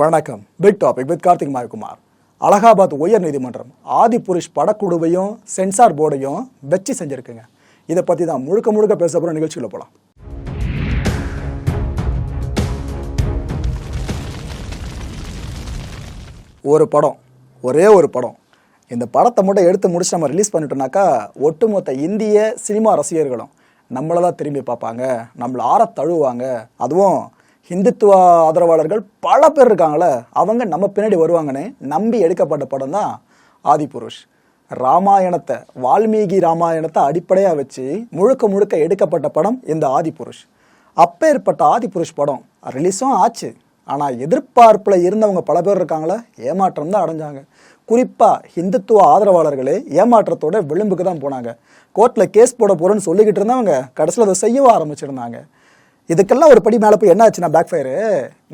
வணக்கம். Big topic with Karthik Mayakumar. Allahabad உயர் நீதிமன்றம் ஆதிபுருஷ் படக்குழுவையும் சென்சார் போர்டையும் வச்சு செஞ்சுருக்குங்க. இதை பற்றி தான் முழுக்க முழுக்க பேச போகிற நிகழ்ச்சியில் போகலாம் ஒரு படம் ஒரே ஒரு படம். இந்த படத்தை மட்டும் எடுத்து முடிச்சு நம்ம ரிலீஸ் பண்ணிட்டோம்னாக்கா ஒட்டுமொத்த இந்திய சினிமா ரசிகர்களும் நம்மளை தான் திரும்பி பார்ப்பாங்க நம்மளை ஆற தழுவாங்க அதுவும் ஹிந்துத்துவ ஆதரவாளர்கள் பல பேர் இருக்காங்களே அவங்க நம்ம பின்னாடி வருவாங்கன்னு நம்பி எடுக்கப்பட்ட படம் தான் ஆதிபுருஷ். ராமாயணத்தை வால்மீகி ராமாயணத்தை அடிப்படையாக வச்சு முழுக்க முழுக்க எடுக்கப்பட்ட படம் இந்த ஆதிபுருஷ். அப்பேற்பட்ட ஆதிபுருஷ் படம் ரிலீஸும் ஆச்சு. ஆனால் எதிர்பார்ப்பில் இருந்தவங்க பல பேர் இருக்காங்களே ஏமாற்றம் தான் அடைஞ்சாங்க. குறிப்பாக ஹிந்துத்துவ ஆதரவாளர்களே ஏமாற்றத்தோட விளிம்புக்கு தான் போனாங்க. கோர்ட்டில் கேஸ் போட போகிறேன்னு சொல்லிக்கிட்டு இருந்தவங்க கடைசியில் அதை செய்யவும் ஆரம்பிச்சிருந்தாங்க. இதுக்கெல்லாம் ஒரு படி மேலே போய் என்ன ஆச்சுன்னா பேக் ஃபயரு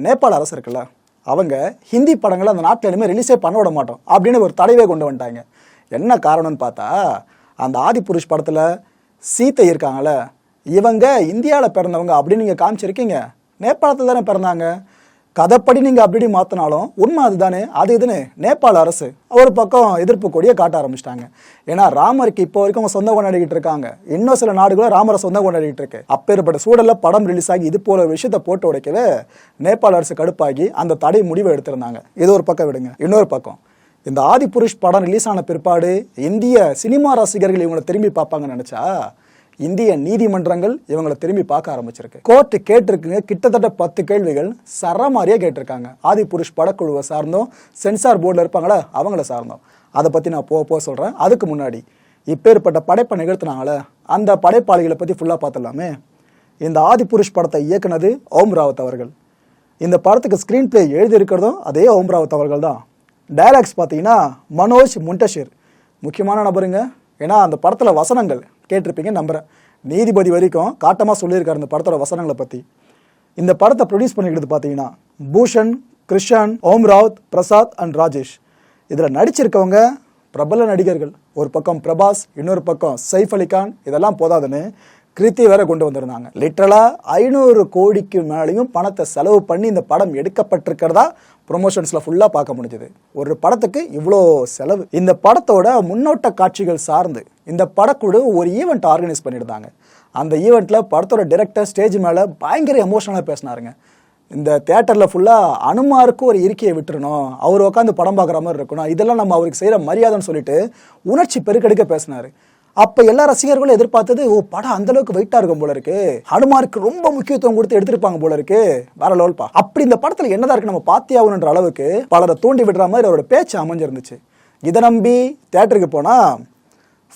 நேபாள அரசு இருக்குல்ல அவங்க ஹிந்தி படங்களை அந்த நாட்டில் இனிமேல் ரிலீஸே பண்ண விட மாட்டோம் அப்படின்னு ஒரு தடைவே கொண்டு வந்துட்டாங்க. என்ன காரணம்னு பார்த்தா அந்த ஆதிபுருஷ் படத்தில் சீத்தை இருக்காங்கல்ல இவங்க இந்தியாவில் பிறந்தவங்க அப்படின்னு நீங்கள் காமிச்சிருக்கீங்க. நேபாளத்தில் தானே பிறந்தாங்க. கதைப்படி நீங்கள் அப்படி மாற்றினாலும் உண்மை அதுதானே? அது இதுன்னு நேபாள அரசு ஒரு பக்கம் எதிர்ப்பு கொடியை காட்ட ஆரம்பிச்சிட்டாங்க. ஏன்னா ராமருக்கு இப்போ வரைக்கும் அவங்க சொந்த கொண்டாடிக்கிட்டு இருக்காங்க. இன்னும் சில நாடுகளும் ராமரை சொந்த கொண்டாடிக்கிட்டு இருக்கு. அப்பேற்பட்ட சூழல்ல படம் ரிலீஸ் ஆகி இது போல விஷயத்தை போட்டு உடைக்கவே நேபாள அரசு கடுப்பாகி அந்த தடை முடிவை எடுத்திருந்தாங்க. இது ஒரு பக்கம் விடுங்க. இன்னொரு பக்கம். இந்த ஆதிபுருஷ் படம் ரிலீஸ் ஆன பிற்பாடு இந்திய சினிமா ரசிகர்கள் இவங்களை திரும்பி பார்ப்பாங்கன்னு நினைச்சா இந்திய நீதிமன்றங்கள் இவங்களை திரும்பி பார்க்க ஆரம்பிச்சிருக்கு. கோர்ட்டு கேட்டிருக்குங்க கிட்டத்தட்ட பத்து கேள்விகள் சரமாரியா கேட்டிருக்காங்க. ஆதிபுருஷ் படக்குழுவை சார்ந்தோம் சென்சார் போர்டில் இருப்பாங்களா அவங்கள சார்ந்தோம். அதை பற்றி நான் போக போக சொல்கிறேன் அதுக்கு முன்னாடி இப்பேற்பட்ட படைப்பை நிகழ்த்தினாங்களே அந்த படைப்பாளிகளை பற்றி ஃபுல்லாக பார்த்துடலாமே. இந்த ஆதிபுருஷ் படத்தை இயக்குனது ஓம் ராவத் அவர்கள். இந்த படத்துக்கு ஸ்க்ரீன் பிளே எழுதியிருக்கிறதும் அதே ஓம் ராவத் அவர்கள் தான். டைலாக்ஸ் பார்த்தீங்கன்னா மனோஜ் முண்டஷிர். முக்கியமான நபருங்க. ஏன்னா அந்த படத்தில் வசனங்கள் கேட்டிருப்பீங்க நம்புகிறேன் நீதிபதி வரைக்கும் காட்டமாக சொல்லியிருக்காரு இந்த படத்தோட வசனங்களை பற்றி இந்த படத்தை ப்ரொடியூஸ் பண்ணிக்கிறது பார்த்தீங்கன்னா பூஷன் கிருஷன் ஓம் ராவத் பிரசாத் அண்ட் ராஜேஷ். இதில் நடிச்சிருக்கவங்க பிரபல நடிகர்கள். ஒரு பக்கம் பிரபாஸ் இன்னொரு பக்கம் சைஃப் அலிகான் இதெல்லாம் போதாதுன்னு கிருத்தி வேற கொண்டு வந்திருந்தாங்க. லிட்டரலா ஐநூறு கோடிக்கு மேலேயும் பணத்தை செலவு பண்ணி இந்த படம் எடுக்கப்பட்டிருக்கிறதா ப்ரொமோஷன்ஸில் ஃபுல்லாக பார்க்க முடிஞ்சது. ஒரு படத்துக்கு இவ்வளோ செலவு. இந்த படத்தோட முன்னோட்ட காட்சிகள் சார்ந்து இந்த படக்குழு ஒரு ஈவெண்ட் ஆர்கனைஸ் பண்ணியிருந்தாங்க. அந்த ஈவெண்ட்டில் படத்தோட டிரெக்டர் ஸ்டேஜ் மேலே பயங்கர எமோஷனலாக பேசினாருங்க. இந்த தேட்டரில் ஃபுல்லாக அனுமாருக்கு ஒரு இருக்கையை விட்டுறணும். அவர் உட்காந்து படம் பார்க்குற மாதிரி இருக்கணும். இதெல்லாம் நம்ம அவருக்கு செய்கிற மரியாதைன்னு சொல்லிட்டு உணர்ச்சி பெருக்கெடுக்க பேசினார். அப்போ எல்லா ரசிகர்களும் எதிர்பார்த்தது ஓ படம் அந்த அளவுக்கு வெயிட்டாக இருக்கும் போல இருக்கு. ஹனுமாருக்கு ரொம்ப முக்கியத்துவம் கொடுத்து எடுத்திருப்பாங்க போல இருக்கு. வேற லோல்பா அப்படி இந்த படத்தில் என்னதான் இருக்கு நம்ம பார்த்தே ஆகணுன்ற அளவுக்கு பலரை தூண்டி விடுற மாதிரி அவரோட பேச்சு அமைஞ்சிருந்துச்சு. இதை நம்பி தேட்டருக்கு போனால்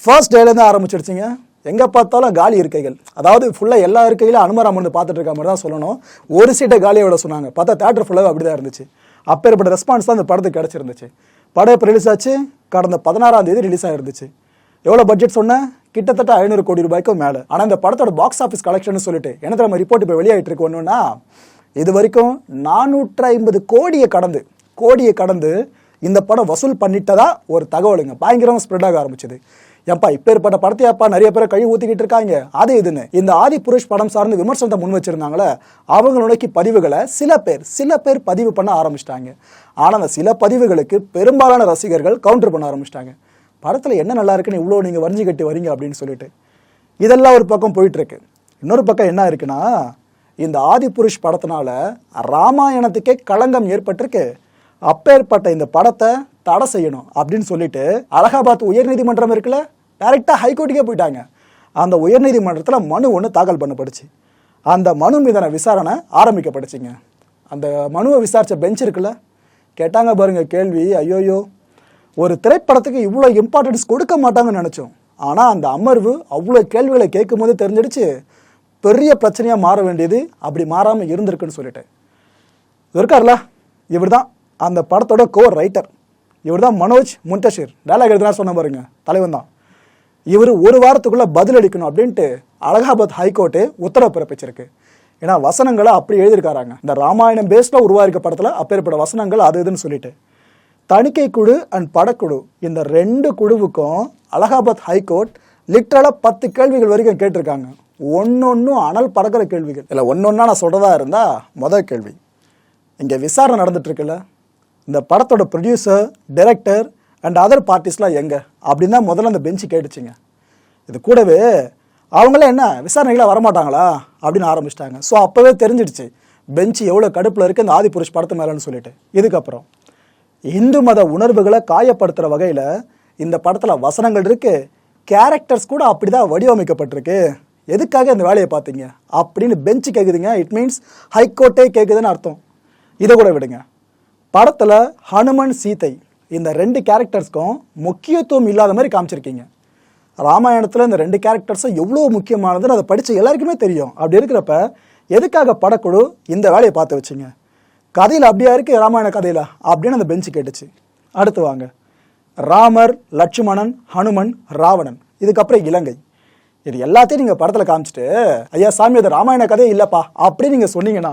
ஃபர்ஸ்ட் டேலேருந்து ஆரம்பிச்சிடுச்சிங்க எங்கே பார்த்தாலும் காலி இருக்கைகள். அதாவது ஃபுல்லாக எல்லா இருக்கையிலும் அனுமர் அமர்ந்து பார்த்துட்டு இருக்க மாதிரி தான் சொல்லணும். ஒரு சீட்டை காலியை விட சொன்னாங்க. பார்த்தா தேட்டர் ஃபுல்லாக அப்படி தான் இருந்துச்சு. அப்பேற்பட்ட ரெஸ்பான்ஸ் தான் அந்த படத்துக்கு கிடச்சிருந்துச்சு. படம் இப்போ ரிலீஸ் ஆச்சு. கடந்த பதினாறாம் தேதி ரிலீஸ் ஆகிருந்துச்சு எவ்வளோ பட்ஜெட் சொன்னேன் கிட்டத்தட்ட ஐநூறு கோடி ரூபாய்க்கும் மேலே. ஆனால் இந்த படத்தோட பாக்ஸ் ஆஃபீஸ் கலெக்ஷன் சொல்லிட்டு என்ன நம்ம ரிப்போர்ட் இப்போ வெளியாகிட்டு இருக்கு ஒன்றுன்னா இது வரைக்கும் நானூற்று ஐம்பது கோடியை கடந்து கோடியை கடந்து இந்த படம் வசூல் பண்ணிட்டதா ஒரு தகவலுங்க. பயங்கரமாக ஸ்ப்ரெட் ஆக ஆரம்பிச்சது. ஏப்பா இப்பேற்பட்ட படத்தையாப்பா நிறைய பேரை கழி ஊற்றிக்கிட்டு இருக்காங்க? அது இதுன்னு இந்த ஆதி புருஷ் படம் சார்ந்து விமர்சனத்தை முன் வச்சிருந்தாங்களே அவங்களுடைய பதிவுகளை சில பேர் சில பேர் பதிவு பண்ண ஆரம்பிச்சிட்டாங்க. ஆனால் அந்த சில பதிவுகளுக்கு பெரும்பாலான ரசிகர்கள் கவுண்டர் பண்ண ஆரம்பிச்சிட்டாங்க. படத்தில் என்ன நல்லா இருக்குன்னு இவ்வளோ நீங்கள் வரைஞ்சி கட்டி வரீங்க அப்படின்னு சொல்லிட்டு இதெல்லாம் ஒரு பக்கம் போயிட்டுருக்கு. இன்னொரு பக்கம் என்ன இருக்குன்னா இந்த ஆதிபுருஷ் படத்தினால ராமாயணத்துக்கே களங்கம் ஏற்பட்டிருக்கு. அப்பேற்பட்ட இந்த படத்தை தடை செய்யணும் அப்படின்னு சொல்லிட்டு அலகாபாத் உயர்நீதிமன்றம் இருக்குல்ல டைரெக்டாக ஹைகோர்ட்டுக்கே போயிட்டாங்க. அந்த உயர்நீதிமன்றத்தில் மனு ஒன்று தாக்கல் பண்ணப்படுச்சு அந்த மனு மீதான விசாரணை ஆரம்பிக்கப்படுச்சுங்க அந்த மனுவை விசாரித்த பெஞ்ச் இருக்குல்ல கேட்டாங்க பாருங்கள் கேள்வி ஐயோயோ ஒரு திரைப்படத்துக்கு இவ்வளோ இம்பார்ட்டன்ஸ் கொடுக்க மாட்டாங்கன்னு நினச்சோம். ஆனால் அந்த அமர்வு அவ்வளோ கேள்விகளை கேட்கும் போது தெரிஞ்சிடுச்சு. பெரிய பிரச்சனையாக மாற வேண்டியது அப்படி மாறாமல் இருந்திருக்குன்னு சொல்லிட்டு. இருக்கார்ல? இவர் தான் அந்த படத்தோட கோர் ரைட்டர் இவர் தான் மனோஜ் முன்டஷிர் டயலாக் எழுதுனா சொன்ன பாருங்க. தலைவன் தான். இவர் ஒரு வாரத்துக்குள்ளே பதில் அளிக்கணும் அப்படின்ட்டு அலகாபாத் ஹைகோர்ட்டு உத்தரவு பிறப்பிச்சிருக்கு. ஏன்னா வசனங்களை அப்படி எழுதியிருக்காராங்க. இந்த ராமாயணம் பேஸ்டில் உருவாயிருக்க படத்தில் அப்பேற்பட்ட வசனங்கள் அது இதுன்னு சொல்லிட்டு. தணிக்கை குழு அண்ட் படக்குழு. இந்த ரெண்டு குழுவுக்கும் அலகாபாத் ஹைகோர்ட் லிட்ரலாக பத்து கேள்விகள் வரைக்கும் கேட்டிருக்காங்க. ஒன்னொன்னும் அனல் பறக்கிற கேள்விகள். இல்லை ஒன்னொன்னா நான் சொல்றதா இருந்தா முதல் கேள்வி. இங்கே விசாரணை நடந்துட்டு இருக்குல்ல இந்த படத்தோட ப்ரொடியூசர் டைரக்டர் அண்ட் அதர் பார்ட்டிஸ்லாம் எங்கே? அப்படின்னு தான் முதல்ல அந்த பெஞ்சு கேட்டுச்சுங்க. இது கூடவே அவங்களாம் என்ன விசாரணைகளாக வரமாட்டாங்களா? அப்படின்னு ஆரம்பிச்சிட்டாங்க. ஸோ அப்போவே தெரிஞ்சிடுச்சு. பெஞ்சு எவ்வளோ கடுப்பில் இருக்குது இந்த ஆதிபுருஷ் படத்து மேலேன்னு சொல்லிட்டு. இதுக்கப்புறம். இந்து மத உணர்வுகளை காயப்படுத்துகிற வகையில் இந்த படத்தில் வசனங்கள் இருக்கு. கேரக்டர்ஸ் கூட அப்படி தான் வடிவமைக்கப்பட்டிருக்கு. எதுக்காக இந்த வேலையை பார்த்தீங்க? அப்படின்னு பெஞ்சு கேட்குதுங்க இட் மீன்ஸ் ஹைகோர்ட்டே கேட்குதுன்னு அர்த்தம். இதை கூட விடுங்க. படத்தில் ஹனுமன் சீதை இந்த ரெண்டு கேரக்டர்ஸ்க்கும் முக்கியத்துவம் இல்லாத மாதிரி காமிச்சிருக்கீங்க. ராமாயணத்தில் இந்த ரெண்டு கேரக்டர்ஸும் எவ்வளோ முக்கியமானதுன்னு அதை படித்த எல்லாருக்குமே தெரியும். அப்படி இருக்கிறப்ப எதுக்காக படக்குழு இந்த வேலையை பார்த்து வச்சிங்க? கதையில் அப்படியா இருக்கு? ராமாயண கதையில்? அப்படின்னு அந்த பெஞ்சு கேட்டுச்சு. அடுத்து வாங்க. ராமர் லட்சுமணன் ஹனுமன் ராவணன். இதுக்கப்புறம் இலங்கை. இது எல்லாத்தையும் நீங்கள் படத்தில் காமிச்சிட்டு ஐயா சாமி அது ராமாயண கதையே இல்லைப்பா அப்படின்னு நீங்கள் சொன்னீங்கன்னா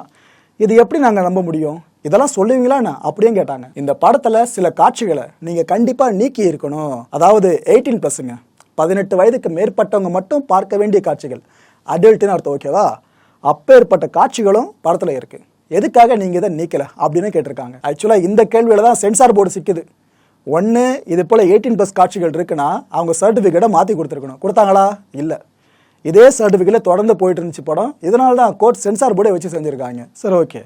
இது எப்படி நாங்கள் நம்ப முடியும்? இதெல்லாம் சொல்லுவீங்களா அப்படியே கேட்டாங்க. இந்த படத்தில் சில காட்சிகளை நீங்கள் கண்டிப்பாக நீக்கி இருக்கணும். அதாவது எயிட்டீன் ப்ளஸ்ஸுங்க பதினெட்டு வயதுக்கு மேற்பட்டவங்க மட்டும் பார்க்க வேண்டிய காட்சிகள். அடல்ட்டுன்னு அர்த்தம் ஓகேவா அப்பேற்பட்ட காட்சிகளும் படத்தில் இருக்குது எதுக்காக நீங்கள் இதை நீக்கலை அப்படின்னு கேட்டிருக்காங்க. ஆக்சுவலாக இந்த கேள்வியில் தான் சென்சார் போர்டு சிக்குது. ஒன்று இது போல் எயிட்டீன் ப்ளஸ் காட்சிகள் இருக்குன்னா அவங்க சர்டிஃபிகேட்டை மாற்றி கொடுத்துருக்கணும். கொடுத்தாங்களா? இல்லை. இதே சர்டிஃபிகேட்டில் தொடர்ந்து போயிட்டு இருந்துச்சு படம். இதனால தான் கோர்ட் சென்சார் போர்டே வச்சு செஞ்சுருக்காங்க. சரி ஓகே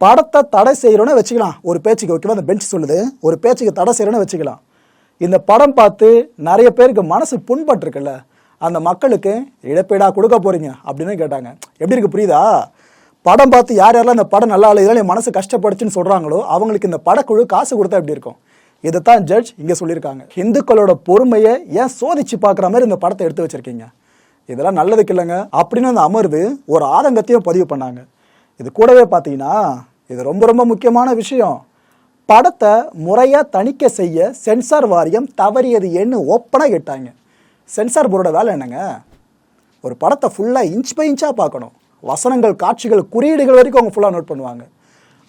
படத்தை தடை செய்கிறோன்னு வச்சுக்கலாம். ஒரு பேச்சுக்கு ஓகேவா அந்த பெஞ்ச் சொல்லுது. ஒரு பேச்சுக்கு தடை செய்கிறோன்னு வச்சுக்கலாம். இந்த படம் பார்த்து நிறைய பேருக்கு மனசு புண்பட்டிருக்குல்ல. அந்த மக்களுக்கு இழப்பீடாக கொடுக்க போகிறீங்க அப்படின்னு கேட்டாங்க. எப்படி இருக்கு? புரியுதா? படம் பார்த்து யார் யாரெல்லாம் இந்த படம் நல்லா இல்லை இதெல்லாம் என் மனசு கஷ்டப்படுச்சுன்னு சொல்கிறாங்களோ அவங்களுக்கு இந்த படக்குழு காசு கொடுத்தா எப்படி இருக்கும்? இதைத்தான் ஜட்ஜ் இங்கே சொல்லியிருக்காங்க. இந்துக்களோட பொறுமையை ஏன் சோதிச்சு பார்க்குற மாதிரி இந்த படத்தை எடுத்து வச்சிருக்கீங்க? இதெல்லாம் நல்லதுக்கு இல்லைங்க. அப்படின்னு அந்த அமர்வு ஒரு ஆதங்கத்தையும் பதிவு பண்ணாங்க. இது கூடவே பார்த்தீங்கன்னா இது ரொம்ப ரொம்ப முக்கியமான விஷயம். படத்தை முறையாக தணிக்கை செய்ய சென்சார் வாரியம் தவறியது என்ன ஓப்பனாக கேட்டாங்க. சென்சார் போர்டோட வேலை என்னங்க? ஒரு படத்தை ஃபுல்லாக இன்ச் பை இன்ச்சாக பார்க்கணும். வசனங்கள் காட்சிகள் குறியீடுகள் வரைக்கும் அவங்க ஃபுல்லாக நோட் பண்ணுவாங்க.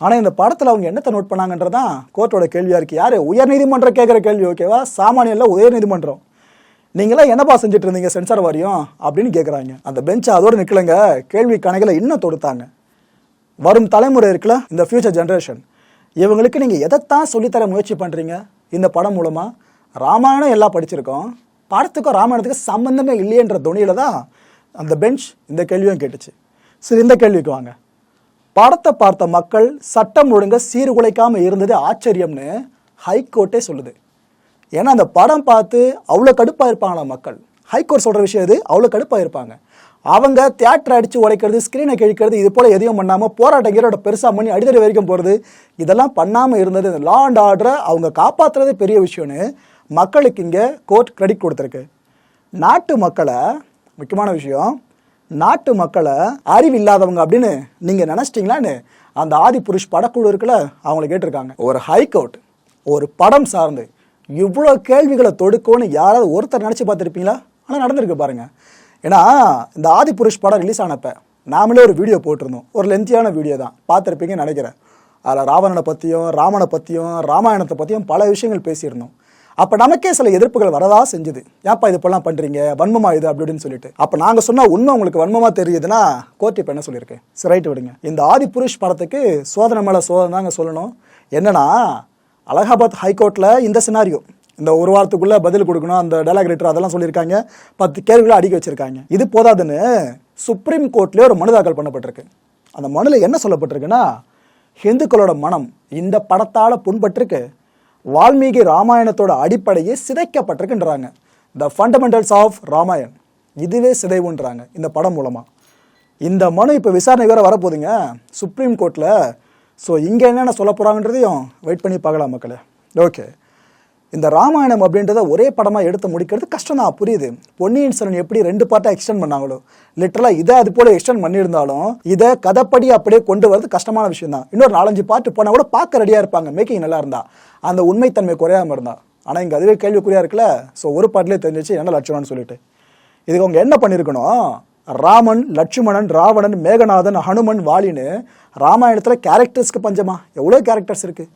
ஆனால் இந்த படத்தில் அவங்க என்னத்தை நோட் பண்ணாங்கன்றதான் கோர்ட்டோட கேள்வியாக இருக்குது யார்? உயர்நீதிமன்றம் கேட்குற கேள்வி ஓகேவா சாமானியில் உயர்நீதிமன்றம். நீங்களாம் என்னப்பா செஞ்சுட்டு இருந்தீங்க சென்சார் வாரியம்? அப்படின்னு கேட்குறாங்க அந்த பெஞ்சை அதோடு நிற்கலைங்க கேள்வி கணக்கில் இன்னும் தொடுத்தாங்க. வரும் தலைமுறை இருக்குல்ல இந்த ஃபியூச்சர் ஜென்ரேஷன் இவங்களுக்கு நீங்கள் எதைத்தான் சொல்லித்தர முயற்சி பண்ணுறீங்க இந்த படம் மூலமாக ராமாயணம் எல்லாம் படிச்சிருக்கோம். படத்துக்கும் ராமாயணத்துக்கும் சம்மந்தமே இல்லையன்ற துணியில் தான் அந்த பெஞ்ச் இந்த கேள்வியும் கேட்டுச்சு. சரி இந்த கேள்விக்கு வாங்க. படத்தை பார்த்த மக்கள் சட்டம் ஒழுங்க சீர்குலைக்காமல் இருந்தது ஆச்சரியம்னு ஹைகோர்ட்டே சொல்லுது. ஏன்னா அந்த படம் பார்த்து அவ்வளோ கடுப்பாக இருப்பாங்களா மக்கள்? ஹைகோர்ட் சொல்கிற விஷயம் இது அவ்வளோ கடுப்பாக இருப்பாங்க. அவங்க தியேட்டர் அடித்து உடைக்கிறது ஸ்க்ரீனை கிழிக்கிறது இது போல் எதையும் பண்ணாமல் போராட்டங்கரோட பெருசாக பண்ணி அடித்தடி வரைக்கும் போகிறது இதெல்லாம் பண்ணாமல் இருந்தது. இந்த லா அண்ட் ஆர்டரை அவங்க காப்பாற்றுறதே பெரிய விஷயம்னு மக்களுக்கு இங்கே கோர்ட் கிரெடிட் கொடுத்துருக்கு. நாட்டு மக்களை முக்கியமான விஷயம் நாட்டு மக்களை அறிவு இல்லாதவங்க அப்படின்னு நீங்கள் நினச்சிட்டிங்களான்னு அந்த ஆதி புருஷ் படக்குழு இருக்குல்ல அவங்கள கேட்டிருக்காங்க. ஒரு ஹைகோர்ட் ஒரு படம் சார்ந்து இவ்வளோ கேள்விகளை தொடுக்கும்னு யாராவது ஒருத்தர் நினச்சி பார்த்துருப்பீங்களா? ஆனால் நடந்திருக்கு பாருங்க. ஏன்னா இந்த ஆதி புருஷ் படம் ரிலீஸ் ஆனப்ப நாமளே ஒரு வீடியோ போட்டிருந்தோம். ஒரு லென்த்தியான வீடியோ தான். பார்த்துருப்பீங்கன்னு நினைக்கிறேன். அதில் ராவணனை பற்றியும் ராமனை பற்றியும் ராமாயணத்தை பற்றியும் பல விஷயங்கள் பேசியிருந்தோம். அப்போ நமக்கே சில எதிர்ப்புகள் வரதா செஞ்சுது. ஏப்பா இது இப்பெல்லாம் பண்ணுறீங்க வன்மமா இது? அப்படின்னு சொல்லிட்டு. அப்போ நாங்கள் சொன்னால் உண்மை உங்களுக்கு வன்மமாக தெரியுதுன்னா கோர்ட் இப்போ என்ன சொல்லியிருக்கு? சரி ரைட்டு விடுங்க. இந்த ஆதி புருஷ் படத்துக்கு சோதனை மேலே சோதனை தாங்க சொல்லணும். என்னன்னா அலகாபாத் ஹைகோர்ட்டில் இந்த சினாரியோ இந்த ஒரு வாரத்துக்குள்ளே பதில் கொடுக்கணும் அந்த டைலாக் ரைட்டர் அதெல்லாம் சொல்லியிருக்காங்க. பத்து கேள்விகளை அடிக்க வச்சிருக்காங்க. இது போதாதுன்னு சுப்ரீம் கோர்ட்லேயே ஒரு மனு தாக்கல் பண்ணப்பட்டிருக்கு. அந்த மனுவில் என்ன சொல்லப்பட்டிருக்குன்னா ஹிந்துக்களோட மனம் இந்த படத்தால் புண்பட்டிருக்கு. வால்மீகி ராமாயணத்தோட அடிப்படையே சிதைக்கப்பட்டிருக்குன்றாங்க. த ஃபண்டமெண்டல்ஸ் ஆஃப் ராமாயண் இதுவே சிதைவுன்றாங்க இந்த படம் மூலமாக இந்த மனு இப்போ விசாரணை வேறு வரப்போகுதுங்க. சுப்ரீம் கோர்ட்டில் ஸோ இங்கே என்னென்ன சொல்ல போகிறாங்கன்றதையும் வெயிட் பண்ணி பார்க்கலாம் மக்களே. ஓகே இந்த ராமாயணம் அப்படின்றத ஒரே படமாக எடுத்து முடிக்கிறது கஷ்டம் தான் புரியுது. பொன்னியின் செல்வன் எப்படி ரெண்டு பார்ட்டாக எக்ஸ்டெண்ட் பண்ணாங்களோ? லிட்டரலாக இதை அது போல எக்ஸ்டெண்ட் பண்ணியிருந்தாலும் இதை கதைப்படி அப்படியே கொண்டு வரது கஷ்டமான விஷயம் தான் இன்னொரு நாலஞ்சு பாட்டு போனால் கூட பார்க்க ரெடியாக இருப்பாங்க. மேக்கிங் நல்லா இருந்தா. அந்த உண்மைத்தன்மை குறையாமல் இருந்தா. ஆனால் இங்கே அதுவே கேள்விக்குறியா இருக்குல்ல? ஸோ ஒரு பாட்டிலே தெரிஞ்சிச்சு என்ன லட்சணம்னு சொல்லிட்டு. இதுக்கு அவங்க என்ன பண்ணியிருக்கணும் ராமன் லட்சுமணன் ராவணன் மேகநாதன் ஹனுமன் வாலின்னு ராமாயணத்தில் கேரக்டர்ஸ்க்கு பஞ்சமா? எவ்வளோ கேரக்டர்ஸ் இருக்குது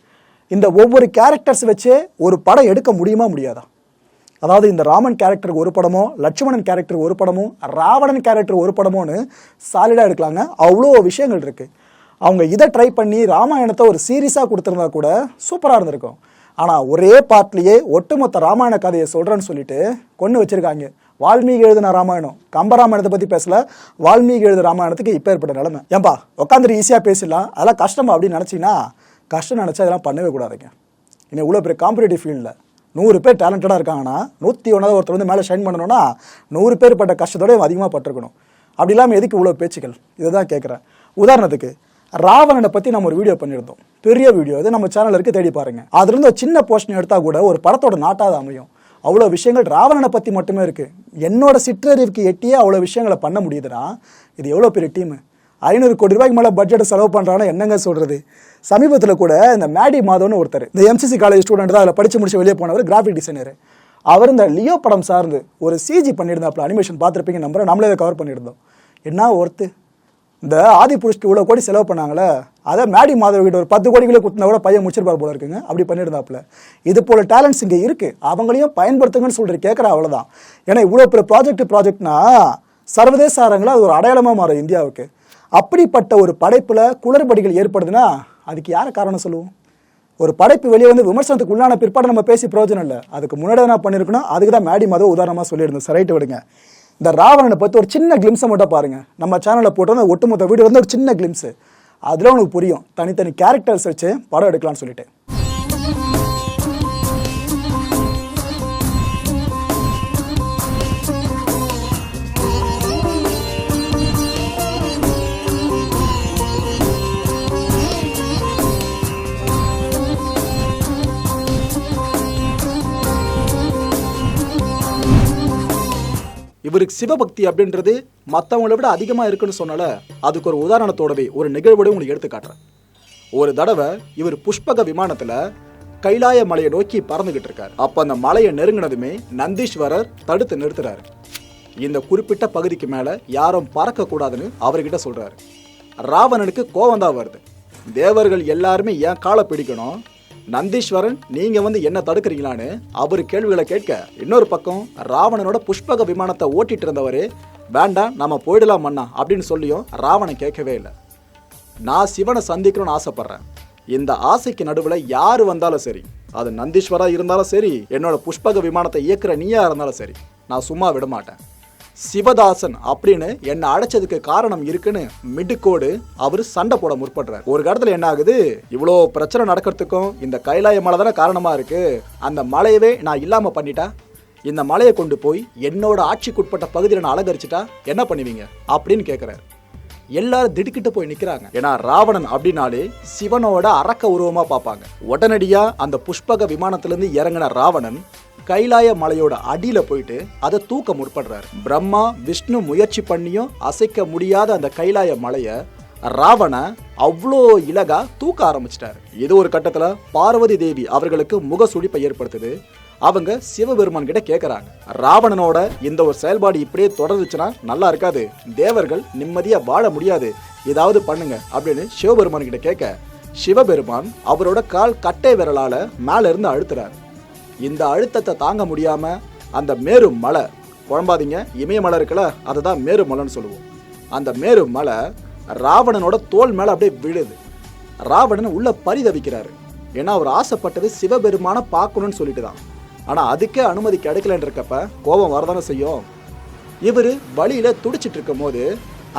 இந்த ஒவ்வொரு கேரக்டர்ஸ் வச்சே ஒரு படம் எடுக்க முடியுமா முடியாதா? அதாவது இந்த ராமன் கேரக்டருக்கு ஒரு படமோ லட்சுமணன் கேரக்டருக்கு ஒரு படமோ ராவணன் கேரக்டர் ஒரு படமோன்னு சாலிடாக எடுக்கலாங்க. அவ்வளோ விஷயங்கள் இருக்குது அவங்க இதை ட்ரை பண்ணி ராமாயணத்தை ஒரு சீரியஸாக கொடுத்துருந்தா கூட சூப்பராக இருந்திருக்கும். ஆனால் ஒரே பார்ட்லேயே ஒட்டுமொத்த ராமாயண கதையை சொல்கிறேன்னு சொல்லிட்டு கொண்டு வச்சுருக்காங்க. வால்மீகி எழுதின ராமாயணம். கம்பராமாயணத்தை பற்றி பேசல. வால்மீகி எழுதின ராமாயணத்துக்கு இப்போ ஏற்பட்ட நிலைமை. ஏன்பா உட்காந்துட்டு ஈஸியாக பேசிடலாம். அதெல்லாம் கஷ்டமா அப்படின்னு நினச்சிங்கன்னா கஷ்டம் நினச்சா அதெல்லாம் பண்ணவே கூடாதுங்க. இன்னும் இவ்வளோ பெரிய காம்படிட்டிவ் ஃபீல்டில் நூறு பேர் டேலண்டடாக இருக்காங்கன்னா நூற்றி ஒன்றாவது ஒருத்தர் வந்து மேலே ஷைன் பண்ணணும்னா நூறு பேர் பட்ட கஷ்டத்தோட அதிகமாக பட்டிருக்கணும். அப்படி இல்லாமல் எதுக்கு இவ்வளோ பேச்சுக்கள்? இதை தான் கேட்குறேன் உதாரணத்துக்கு ராவணனை பற்றி நம்ம ஒரு வீடியோ பண்ணியிருந்தோம். பெரிய வீடியோ இது நம்ம சேனல் இருக்குது தேடி பாருங்கள் அதுலேருந்து ஒரு சின்ன போர்ஷன் எடுத்தால் கூட ஒரு படத்தோட நாட்டாக அமையும். அவ்வளோ விஷயங்கள் ராவணனை பற்றி மட்டுமே இருக்குது என்னோட சிற்றறிவுக்கு எட்டியே அவ்வளோ விஷயங்களை பண்ண முடியுதுன்னா இது எவ்வளோ பெரிய டீமு ஐநூறு கோடி ரூபாய்க்கு மேலே பட்ஜெட் செலவு பண்ணுறான்னு என்னங்க சொல்கிறது சமீபத்தில் கூட இந்த மேடி மாதவன் ஒருத்தர் இந்த எம்சிசி காலேஜ் ஸ்டூடெண்ட் தான் அதில் படித்து முடிச்சு வெளியே போனவர் கிராஃபிக் டிசைனர் அவர் இந்த லியோ படம் சார்ந்து ஒரு சிஜி பண்ணியிருந்தாப்புல அனிமேஷன் பார்த்துருப்பீங்க நம்பரை நம்மளே அதை கவர் பண்ணியிருந்தோம். என்ன ஒர்த்து இந்த ஆதி புருஷ்க்கு இவ்வளோ கோடி செலவு பண்ணாங்களே அதை மேடி மாதவ கிட்ட ஒரு பத்து கோடிகளே கொடுத்தா கூட பையன் முடிச்சிருப்பார் போல இருக்குங்க. அப்படி பண்ணியிருந்தாப்புல. இது போல டேலண்ட்ஸ் இங்கே இருக்குது அவங்களையும் பயன்படுத்துங்கன்னு சொல்லிட்டு கேட்குற அவ்வளோதான் ஏன்னா இவ்வளோ பெரிய ப்ராஜெக்ட் ப்ராஜெக்ட்னா சர்வதேச அரங்கில் அது ஒரு அடையாளமாக மாறும் இந்தியாவுக்கு. அப்படிப்பட்ட ஒரு படைப்பில் குளறுபடிகள் ஏற்படுதுன்னா அதுக்கு யாரை காரணம் சொல்லுவோம்? ஒரு படைப்பு வெளியே வந்து விமர்சனத்துக்கு உள்ளான பிற்பாடு நம்ம பேசி பிரயோஜனம் இல்லை. அதுக்கு முன்னாடி என்ன பண்ணியிருக்கணும் அதுக்கு தான் மேடி மாதவ உதாரணமாக சொல்லியிருந்தேன். சரைட்டு விடுங்க. இந்த ராவணனை பற்றி ஒரு சின்ன கிளிம்ஸை மட்டும் பாருங்கள் நம்ம சேனலில் போட்டோன்னா ஒட்டுமொத்த வீடியோ வந்து ஒரு சின்ன கிளிம்ஸு அதில் உனக்கு புரியும். தனித்தனி கேரக்டர்ஸ் வச்சு படம் எடுக்கலாம்னு சொல்லிட்டு. இவருக்கு சிவபக்தி அப்படின்றது மற்றவங்கள விட அதிகமாக இருக்குன்னு சொன்னால அதுக்கு ஒரு உதாரணத்தோடவே ஒரு நிகழ்வோட உங்களுக்கு எடுத்து காட்டுறேன். ஒரு தடவை இவர் புஷ்பக விமானத்தில் கைலாய மலையை நோக்கி பறந்துகிட்டு இருக்கார். அப்போ அந்த மலையை நெருங்கினதுமே நந்தீஸ்வரர் தடுத்து நிறுத்துறாரு. இந்த குறிப்பிட்ட பகுதிக்கு மேலே யாரும் பறக்கக்கூடாதுன்னு அவர்கிட்ட சொல்கிறாரு ராவணனுக்கு கோவம் தான் வருது. தேவர்கள் எல்லாருமே ஏன் காலை பிடிக்கணும்? நந்தீஸ்வரன் நீங்க வந்து என்ன தடுக்கிறீங்களான்னு அவர் கேள்விகளை கேட்க இன்னொரு பக்கம் ராவணனோட புஷ்பக விமானத்தை ஓட்டிட்டு இருந்தவர் வேண்டாம் நம்ம போயிடலாம் மண்ணா அப்படின்னு சொல்லியும் ராவணன் கேட்கவே இல்லை. நான் சிவனை சந்திக்கணும்னு ஆசைப்பட்றேன். இந்த ஆசைக்கு நடுவில் யார் வந்தாலும் சரி அது நந்தீஸ்வரா இருந்தாலும் சரி என்னோட புஷ்பக விமானத்தை இயக்குற நீயா இருந்தாலும் சரி நான் சும்மா விட மாட்டேன். சிவதாசன் அப்படின்னு என்னை அழைச்சதுக்கு காரணம் இருக்குன்னு மிடுக்கோடு அவர் சண்டை போட முற்படுறார். ஒரு இடத்துல என்ன ஆகுது இவ்வளோ பிரச்சனை நடக்கிறதுக்கும் இந்த கைலாய மலை தானே காரணமாக இருக்கு. அந்த மலையவே நான் இல்லாமல் பண்ணிட்டா? இந்த மலையை கொண்டு போய் என்னோட ஆட்சிக்குட்பட்ட பகுதியில் நான் அலங்கரிச்சிட்டா? என்ன பண்ணுவீங்க? அப்படின்னு கேட்குறாரு எல்லாரும் திடுக்கிட்டு போய் நிற்கிறாங்க ஏன்னா ராவணன் அப்படின்னாலே சிவனோட அரக்க உருவமாக பார்ப்பாங்க. உடனடியாக அந்த புஷ்பக விமானத்துலேருந்து இறங்கின ராவணன் கைலாய மலையோட அடியில போயிட்டு அதை தூக்க முற்படுறாரு. பிரம்மா விஷ்ணு முயற்சி பண்ணியும் அசைக்க முடியாத அந்த கைலாய மலையை ராவண அவ்வளோ இலகா தூக்க ஆரம்பிச்சிட்டாரு. இது ஒரு கட்டத்தில் பார்வதி தேவி அவர்களுக்கு முக சுழிப்பை ஏற்படுத்துது. அவங்க சிவபெருமான் கிட்ட கேட்குறாங்க ராவணனோட இந்த ஒரு செயல்பாடு இப்படியே தொடர்ந்துச்சுன்னா நல்லா இருக்காது. தேவர்கள் நிம்மதியாக வாழ முடியாது. ஏதாவது பண்ணுங்க அப்படின்னு சிவபெருமான் கிட்ட கேட்க சிவபெருமான் அவரோட கால் கட்டை விரலால மேல இருந்து அழுத்துறாரு. இந்த அழுத்தத்தை தாங்க முடியாமல் அந்த மேரு மலை குழம்பாதீங்க இமயமலை இருக்குல்ல அதை தான் மேரு மலைன்னு சொல்லுவோம். அந்த மேரு மலை ராவணனோட தோல் மேலே அப்படியே விழுது. ராவணன் உள்ள பரிதவிக்கிறாரு. ஏன்னா அவர் ஆசைப்பட்டது சிவபெருமான பார்க்கணும்னு சொல்லிட்டு தான் ஆனால் அதுக்கே அனுமதி கிடைக்கலன்னு இருக்கப்ப கோபம் வரதானே செய்யும்? இவர் வழியில் துடிச்சிட்டு இருக்கும் போது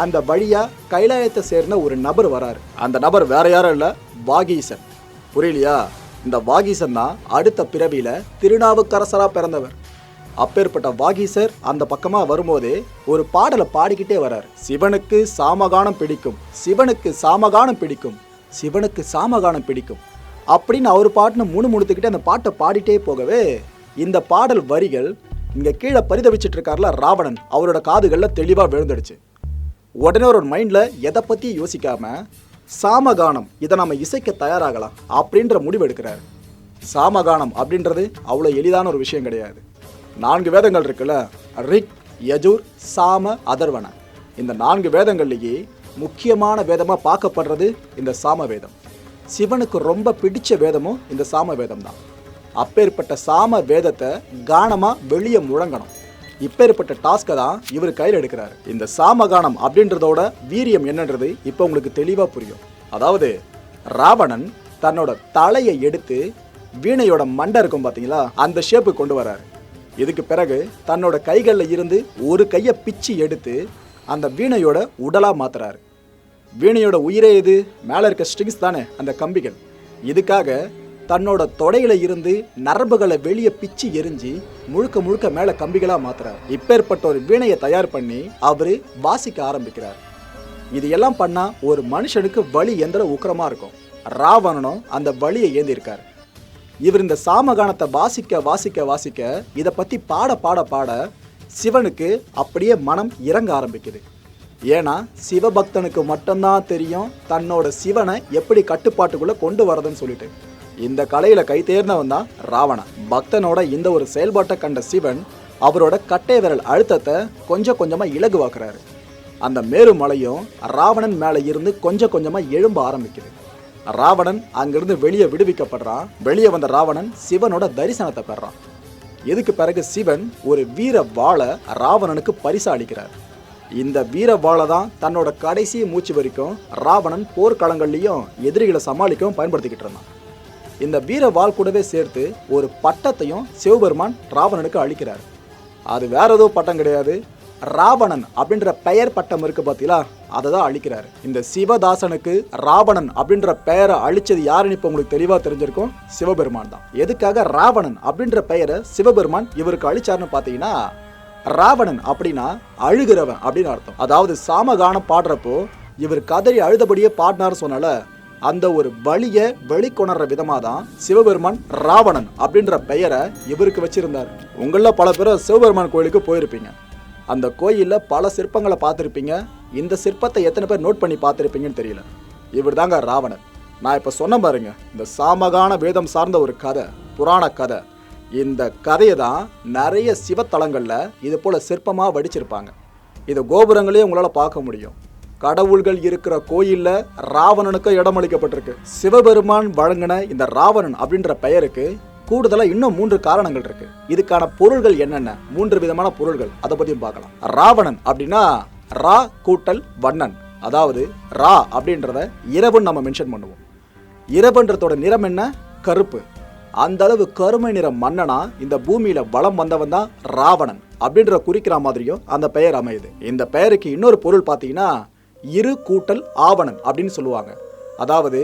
அந்த வழியாக கைலாயத்தை சேர்ந்த ஒரு நபர் வராரு. அந்த நபர் வேற யாரும் இல்லை வாகீசன் புரியலையா? இந்த வாகீசன் தான் அடுத்த பிறவியில் திருநாவுக்கரசரா பிறந்தவர். அப்பேற்பட்ட வாகீசர் அந்த பக்கமாக வரும்போதே ஒரு பாடலை பாடிக்கிட்டே வரார். சிவனுக்கு சாமகானம் பிடிக்கும் சிவனுக்கு சாமகானம் பிடிக்கும் சிவனுக்கு சாமகானம் பிடிக்கும் அப்படின்னு அவர் பாட்டுன்னு முணு முணுத்துக்கிட்டு அந்த பாட்டை பாடிட்டே போகவே இந்த பாடல் வரிகள் இங்கே கீழே பரிதவிச்சிட்டு இருக்கார்ல ராவணன் அவரோட காதுகளில் தெளிவாக விழுந்துடுச்சு. உடனே ஒரு மைண்டில் எதை பற்றியும் யோசிக்காமல் சாமகானம் இதை நம்ம இசைக்க தயாராகலாம் அப்படின்ற முடிவு எடுக்கிறாரு. சாமகானம் அப்படின்றது அவ்வளோ எளிதான ஒரு விஷயம் கிடையாது. நான்கு வேதங்கள் இருக்குல்ல ரிக் யஜூர் சாம அதர்வன. இந்த நான்கு வேதங்கள்லேயே முக்கியமான வேதமாக பார்க்கப்படுறது இந்த சாம வேதம் சிவனுக்கு ரொம்ப பிடிச்ச வேதமும் இந்த சாம வேதம் தான் அப்பேற்பட்ட சாம வேதத்தை கானமாக வெளியே முழங்கணும். இப்பேற்பட்ட டாஸ்க்கை தான் இவர் கையில் எடுக்கிறாரு. இந்த சாமகானம் அப்படின்றதோட வீரியம் என்னன்றது இப்போ உங்களுக்கு தெளிவாக புரியும். அதாவது ராவணன் தன்னோட தலையை எடுத்து வீணையோட மண்டை இருக்கும் பார்த்தீங்களா அந்த ஷேப்பு கொண்டு வராரு. இதுக்கு பிறகு தன்னோட கைகளில் இருந்து ஒரு கையை பிச்சு எடுத்து அந்த வீணையோட உடலாக மாத்துறாரு. வீணையோட உயிரே இது. மேலே இருக்க ஸ்ட்ரிங்ஸ் தானே அந்த கம்பிகள். இதுக்காக தன்னோட தொடையில இருந்து நரம்புகளை வெளியே பிச்சு எரிஞ்சு முழுக்க முழுக்க மேலே கம்பிகளா மாத்துறார். இப்பேற்பட்ட ஒரு வீணையை தயார் பண்ணி அவரு வாசிக்க ஆரம்பிக்கிறார். இது எல்லாம் பண்ணா ஒரு மனுஷனுக்கு வலி எந்த உக்கரமா இருக்கும். ராவணனும் அந்த வழியை ஏந்திருக்கார். இவர் இந்த சாமகானத்தை வாசிக்க வாசிக்க வாசிக்க இதை பத்தி பாட பாட பாட சிவனுக்கு அப்படியே மனம் இறங்க ஆரம்பிக்குது. ஏன்னா சிவபக்தனுக்கு மட்டும்தான் தெரியும் தன்னோட சிவனை எப்படி கட்டுப்பாட்டுக்குள்ளே கொண்டு வரதுன்னு சொல்லிட்டு. இந்த கலையில கை தேர்ந்தவன் தான் ராவணன். பக்தனோட இந்த ஒரு செயல்பாட்டை கண்ட சிவன் அவரோட கட்டை விரல் அழுத்தத்தை கொஞ்சம் கொஞ்சமா இலகுவாக்குறாரு. அந்த மேரு மலையும் ராவணன் மேலே இருந்து கொஞ்சம் கொஞ்சமா எழும்ப ஆரம்பிக்குது. ராவணன் அங்கிருந்து வெளியே விடுவிக்கப்படுறான். வெளியே வந்த ராவணன் சிவனோட தரிசனத்தை பெறான். இதுக்கு பிறகு சிவன் ஒரு வீர வாழை ராவணனுக்கு பரிசு அளிக்கிறார். இந்த வீர வாழை தான் தன்னோட கடைசி மூச்சு வரைக்கும் ராவணன் போர்க்களங்கள்லையும் எதிரிகளை சமாளிக்கவும் பயன்படுத்திக்கிட்டு இருந்தான். இந்த வீர வாள் கூடவே சேர்த்து ஒரு பட்டத்தையும் சிவபெருமான் ராவணனுக்கு அளிக்கிறார். அது வேற ஏதோ பட்டம் கிடையாது. ராவணன் அப்படின்ற பெயர் பட்டம் இருக்கு பார்த்தீங்களா அதை தான் அழிக்கிறாரு இந்த சிவதாசனுக்கு ராவணன் அப்படின்ற பெயரை அழிச்சது யாருன்னு இப்போ உங்களுக்கு தெளிவாக தெரிஞ்சிருக்கும்? சிவபெருமான் தான். எதுக்காக ராவணன் அப்படின்ற பெயரை சிவபெருமான் இவருக்கு அழிச்சாருன்னு பார்த்தீங்கன்னா ராவணன் அப்படின்னா அழுகிறவன் அப்படின்னு அர்த்தம். அதாவது சாமகானம் பாடுறப்போ இவர் கதறி அழுதபடியே பாடினார் சொன்னால அந்த ஒரு வழியை வெளிக்கொணர்ற விதமாக தான் சிவபெருமான் ராவணன் அப்படின்ற பெயரை இவருக்கு வச்சிருந்தார். உங்களில் பல பேர் சிவபெருமான் கோயிலுக்கு போயிருப்பீங்க. அந்த கோயிலில் பல சிற்பங்களை பார்த்துருப்பீங்க. இந்த சிற்பத்தை எத்தனை பேர் நோட் பண்ணி பார்த்துருப்பீங்கன்னு தெரியல. இவர் தாங்க ராவணன். நான் இப்போ சொன்ன பாருங்க இந்த சாமகான வேதம் சார்ந்த ஒரு கதை புராண கதை. இந்த கதையை தான் நிறைய சிவத்தலங்களில் இது போல் சிற்பமாக வடிச்சிருப்பாங்க. இதை கோபுரங்களையும் உங்களால் பார்க்க முடியும். கடவுள்கள் இருக்கிற கோயிலில் ராவணனுக்கு இடமளிக்கப்பட்டிருக்கு. சிவபெருமான் வழங்கின இந்த ராவணன் அப்படின்ற பெயருக்கு கூடுதலாக இன்னும் மூன்று காரணங்கள் இருக்கு. இதுக்கான பொருள்கள் என்னென்ன? மூன்று விதமான பொருள்கள். அதை பற்றியும் பார்க்கலாம். ராவணன் அப்படின்னா ரா கூட்டல் வண்ணன். அதாவது ரா அப்படின்றத இரவுன்னு நம்ம மென்ஷன் பண்ணுவோம். இரவுன்றதோட நிறம் என்ன? கருப்பு. அந்த அளவு கருமை நிற மன்னனா இந்த பூமியில வலம் வந்தவன் தான் ராவணன் அப்படின்ற குறிக்கிற மாதிரியும் அந்த பெயர் அமையுது. இந்த பெயருக்கு இன்னொரு பொருள் பார்த்தீங்கன்னா இரு கூட்டல் ஆவணன் அப்படின்னு சொல்லுவாங்க. அதாவது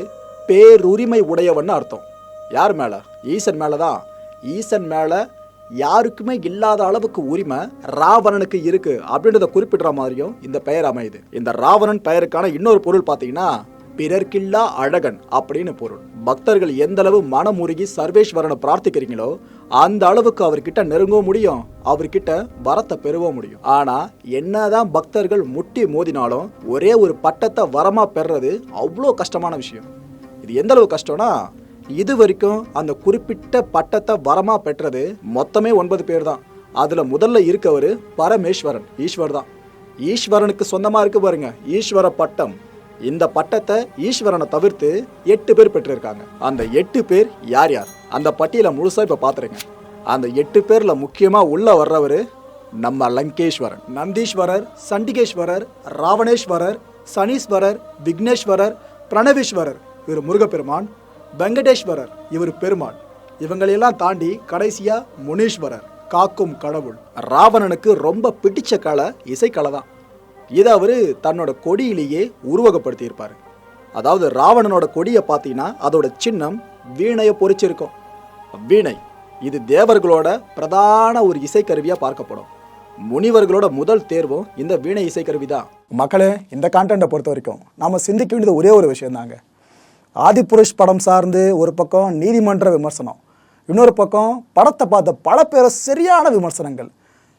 பேருரிமை உடையவன் அர்த்தம். யார் மேலே? ஈசன் மேலே தான் ஈசன் மேலே யாருக்குமே இல்லாத அளவுக்கு உரிமை ராவணனுக்கு இருக்கு அப்படின்றத குறிப்பிடுற மாதிரியும் இந்த பெயர் அமையுது. இந்த ராவணன் பெயருக்கான இன்னொரு பொருள் பார்த்தீங்கன்னா பிறர்க்கில்லா அழகன் அப்படின்னு பொருள். பக்தர்கள் எந்த அளவு மனமுருகி சர்வேஸ்வரனை பிரார்த்திக்கிறீங்களோ அந்த அளவுக்கு அவர்கிட்ட நெருங்கவும் முடியும் அவர்கிட்ட வரத்தை பெறவும் முடியும். ஆனா என்னதான் பக்தர்கள் முட்டி மோதினாலும் ஒரே ஒரு பட்டத்தை வரமா பெறது அவ்வளோ கஷ்டமான விஷயம். இது எந்த அளவு கஷ்டம்னா இது வரைக்கும் அந்த குறிப்பிட்ட பட்டத்தை வரமா பெற்றது மொத்தமே ஒன்பது பேர் தான். அதுல முதல்ல இருக்கவர் பரமேஸ்வரன் ஈஸ்வர் தான் ஈஸ்வரனுக்கு சொந்தமா இருக்கு பாருங்க ஈஸ்வர பட்டம் இந்த பட்டத்தை ஈஸ்வரனை தவிர்த்து எட்டு பேர் பெற்றிருக்காங்க. அந்த எட்டு பேர் யார் யார்? அந்த பட்டியலை முழுசாக இப்போ பார்த்துருங்க அந்த எட்டு பேரில் முக்கியமாக உள்ள வர்றவர் நம்ம லங்கேஸ்வரன். நந்தீஸ்வரர் சண்டிகேஸ்வரர் ராவணேஸ்வரர் சனீஸ்வரர் விக்னேஸ்வரர் பிரணவேஸ்வரர். இவர் முருகப்பெருமான் வெங்கடேஸ்வரர் இவர் பெருமாள். இவங்களையெல்லாம் தாண்டி கடைசியாக முனீஸ்வரர் காக்கும் கடவுள். ராவணனுக்கு ரொம்ப பிடிச்ச கலை இசைக்கலை தான். இதை அவர் தன்னோட கொடியிலேயே உருவகப்படுத்தியிருப்பார். அதாவது ராவணனோட கொடியை பார்த்தீங்கன்னா அதோட சின்னம் வீணையை பொறிச்சிருக்கும். வீணை இது தேவர்களோட பிரதான ஒரு இசைக்கருவியாக பார்க்கப்படும். முனிவர்களோட முதல் தேர்வும் இந்த வீணை இசைக்கருவி தான் மக்களே இந்த கான்டென்ட்டை பொறுத்த வரைக்கும் நாம் சிந்திக்க வேண்டியது ஒரே ஒரு விஷயம் தாங்க ஆதிபுருஷ் படம் சார்ந்து ஒரு பக்கம் நீதிமன்ற விமர்சனம் இன்னொரு பக்கம் படத்தை பார்த்த பல பேர் சரியான விமர்சனங்கள்.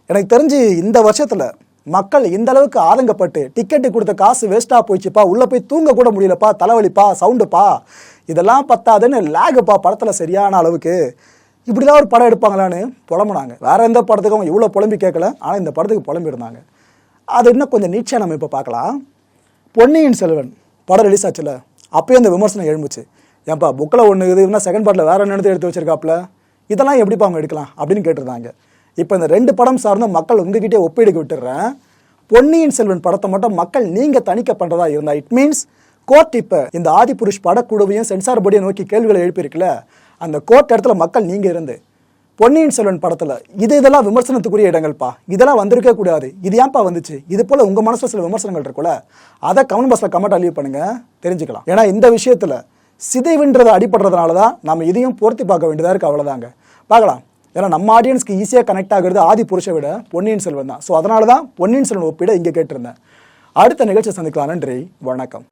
எனக்கு தெரிஞ்சு இந்த வருஷத்தில் மக்கள் இந்த அளவுக்கு ஆதங்கப்பட்டு டிக்கெட்டு கொடுத்த காசு வேஸ்ட்டாக போயிடுச்சுப்பா உள்ளே போய் தூங்க கூட முடியலப்பா தலைவலிப்பா சவுண்டுப்பா. இதெல்லாம் பத்தாதுன்னு லேகுப்பா படத்தில் சரியான அளவுக்கு. இப்படிலாம் ஒரு படம் எடுப்பாங்களான்னு புலம்புனாங்க. வேறு எந்த படத்துக்கும் இவ்வளோ புலம்பி கேட்கல ஆனால் இந்த படத்துக்கு புலம்பிருந்தாங்க அது இன்னும் கொஞ்சம் நீட்சியாக நம்ம இப்போ பார்க்கலாம். பொன்னியின் செல்வன் படம் ரிலீஸ் ஆச்சுல அப்போயே இந்த விமர்சனம் எழும்புச்சு. ஏன்ப்பா புக்கில் ஒன்று இது இன்னும் செகண்ட் பார்ட்டில் வேறு என்ன எடுத்து எடுத்து வச்சிருக்காப்புல. இதெல்லாம் எப்படிப்பா அவங்க எடுக்கலாம் அப்படின்னு கேட்டிருந்தாங்க. இப்போ இந்த ரெண்டு படம் சார்ந்த மக்கள் உங்ககிட்டே ஒப்பீடுக்கு விட்டுடுறேன் பொன்னியின் செல்வன் படத்தை மட்டும் மக்கள் நீங்கள் தணிக்க பண்ணுறதா இருந்தால் இட் மீன்ஸ் கோர்ட் இப்போ இந்த ஆதிபுருஷ் படக்குழுவையும் சென்சார் போர்டையும் நோக்கி கேள்விகளை எழுப்பியிருக்குல்ல அந்த கோர்ட் இடத்துல மக்கள் நீங்கள் இருந்து. பொன்னியின் செல்வன் படத்தில் இது இதெல்லாம் விமர்சனத்துக்குரிய இடங்கள்ப்பா. இதெல்லாம் வந்திருக்கே கூடாது. இது ஏன்ப்பா வந்துச்சு? இது போல் உங்கள் மனசில் சில விமர்சனங்கள் இருக்குல்ல அதை கமெண்ட் பாக்ஸில் கமெண்ட் லீவ் பண்ணுங்கள் தெரிஞ்சுக்கலாம். ஏன்னா இந்த விஷயத்தில் சிதைவுன்றது அடிபடுறதுனால தான் நம்ம இதையும் பொருத்தி பார்க்க வேண்டியதாக இருக்குது அவ்வளோதாங்க பார்க்கலாம். ஏன்னா நம்ம ஆடியன்ஸ்க்கு ஈஸியாக கனெக்ட் ஆகுறது ஆதி புருஷை விட பொன்னியின் செல்வன் தான். ஸோ அதனால தான் பொன்னியின் செல்வன் ஒப்பிட இங்கே கேட்டிருந்தேன். அடுத்த நிகழ்ச்சி சந்திக்கலாம் நன்றி வணக்கம்.